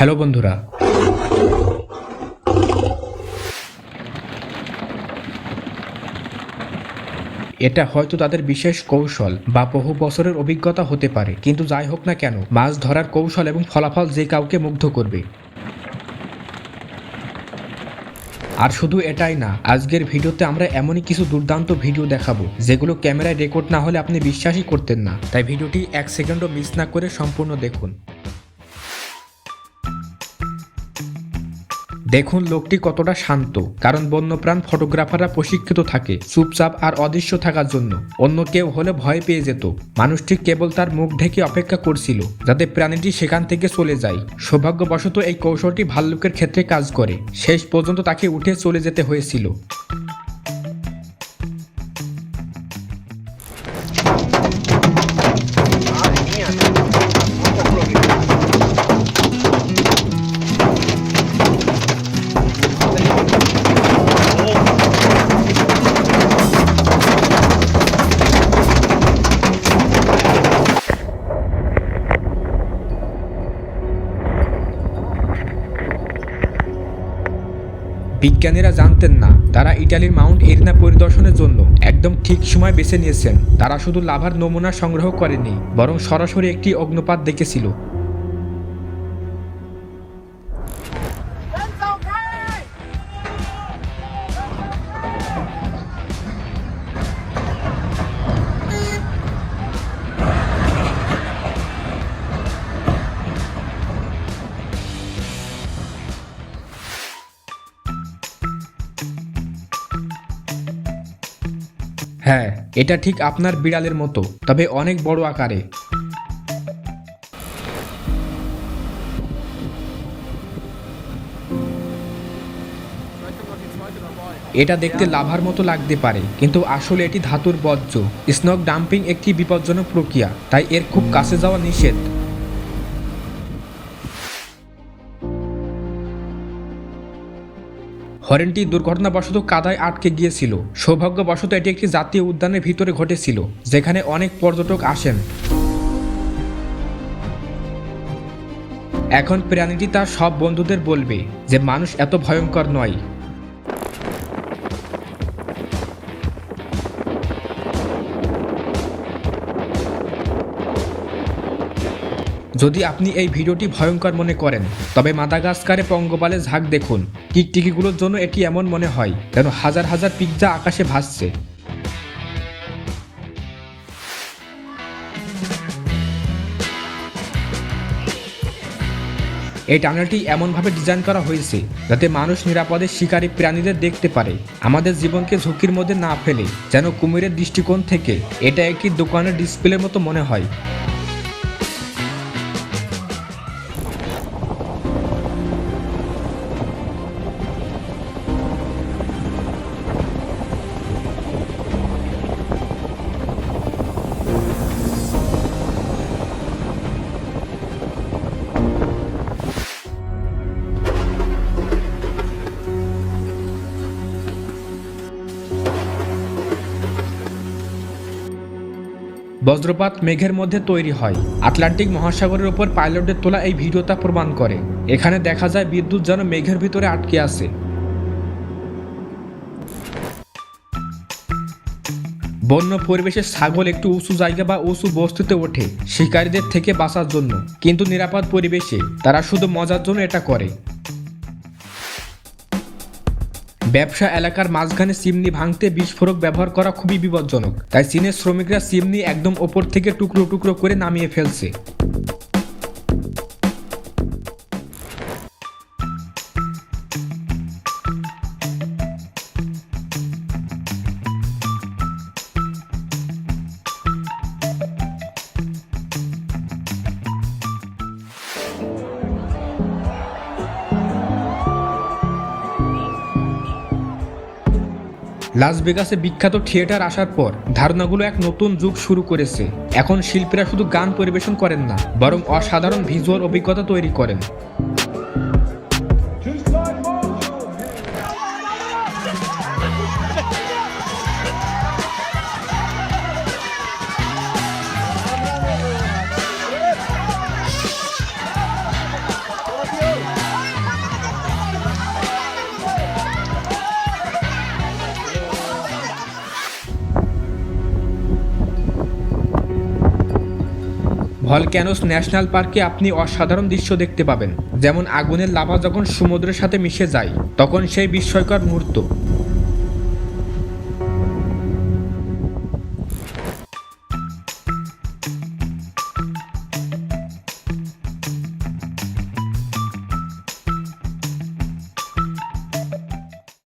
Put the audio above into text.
Hello বন্ধুরা। এটা হয়তো তাদের বিশেষ কৌশল বা বহু বছরের অভিজ্ঞতা হতে পারে, কিন্তু যাই হোক না কেন, মাছ ধরার কৌশল এবং ফলাফল যে কাউকে মুগ্ধ করবে। আর শুধু এটাই না, আজকের ভিডিওতে আমরা এমনই কিছু দুর্দান্ত ভিডিও দেখাবো, যেগুলো ক্যামেরায় রেকর্ড না হলে আপনি বিশ্বাসই করতেন না। তাই ভিডিওটি এক সেকেন্ডও মিস না করে সম্পূর্ণ দেখুন। দেখুন লোকটি কতটা শান্ত কারণ বন্যপ্রাণ ফটোগ্রাফাররা প্রশিক্ষিত থাকে চুপচাপ আর অদৃশ্য থাকার জন্য। অন্য কেউ হলে ভয় পেয়ে যেত। মানুষটি কেবল তার মুখ ঢেকে অপেক্ষা করছিল যাতে প্রাণীটি সেখান থেকে চলে যায়। সৌভাগ্যবশত এই কৌশলটি ভাল্লুকের ক্ষেত্রে কাজ করে। শেষ পর্যন্ত তাকে উঠে চলে যেতে হয়েছিল। Madre mía, বিজ্ঞানীরা জানতেন না, তারা ইটালির মাউন্ট এরিনা পরিদর্শনের জন্য একদম ঠিক সময় বেছে নিয়েছেন। তারা শুধু লাভার নমুনা সংগ্রহ করেনি বরং সরাসরি একটি অগ্নপাত দেখেছিল। হ্যাঁ এটা ঠিক আপনার বিড়ালের মতো, তবে অনেক বড় আকারে। এটা দেখতে লাভার মতো লাগতে পারে, কিন্তু আসলে এটি ধাতুর বর্জ্য। স্নক ডাম্পিং একটি বিপজ্জনক প্রক্রিয়া, তাই এর খুব কাছে যাওয়া নিষেধ। হরেনটি দুর্ঘটনাবশত কাদায় আটকে গিয়েছিল। সৌভাগ্যবশত এটি একটি জাতীয় উদ্যানের ভিতরে ঘটেছিল, যেখানে অনেক পর্যটক আসেন। এখন প্রাণীটি তার সব বন্ধুদের বলবে যে, মানুষ এত ভয়ঙ্কর নয়। যদি আপনি এই ভিডিওটি ভয়ঙ্কর মনে করেন, তবে মাদাগাস্কারে পঙ্গপালে ঝাঁক দেখুন। টিকটিকিগুলোর জন্য এটি এমন মনে হয়, যেন হাজার হাজার পিৎজা আকাশে ভাসছে। এই টানেলটি এমনভাবে ডিজাইন করা হয়েছে, যাতে মানুষ নিরাপদে শিকারী প্রাণীদের দেখতে পারে। আমাদের জীবনকে ঝুঁকির মধ্যে না ফেলে, যেন কুমিরের দৃষ্টিকোণ থেকে, এটা একটি দোকানের ডিসপ্লের মতো মনে হয়। বজ্রপাত মেঘের মধ্যে তৈরি হয়। আটলান্টিক মহাসাগরের উপর পাইলটের তোলা এই ভিডিওটা প্রমাণ করে। এখানে দেখা যায় বিদ্যুৎ যেন মেঘের ভিতরে আটকে আছে। বন্য পরিবেশে ছাগল একটু উঁচু জায়গা বা উঁচু বস্তুতে ওঠে, শিকারীদের থেকে বাঁচার জন্য। কিন্তু নিরাপদ পরিবেশে তারা শুধু মজার জন্য এটা করে। ব্যবসা এলাকার মাঝখানে সিমনি ভাঙতে বিস্ফোরক ব্যবহার করা খুবই বিপজ্জনক। তাই চীনের শ্রমিকরা সিমনি একদম ওপর থেকে টুকরো টুকরো করে নামিয়ে ফেলছে। লাস ভেগাসে বিখ্যাত থিয়েটার আসার পর ধারণাগুলো এক নতুন যুগ শুরু করেছে। এখন শিল্পীরা শুধু গান পরিবেশন করেন না, বরং অসাধারণ ভিজুয়াল অভিজ্ঞতা তৈরি করেন। ভলক্যানোস ন্যাশনাল পার্কে আপনি অসাধারণ দৃশ্য দেখতে পাবেন। যেমন আগুনের লাভা যখন সমুদ্রের সাথে মিশে যায়, তখন সেই বিস্ময়কর মুহূর্ত।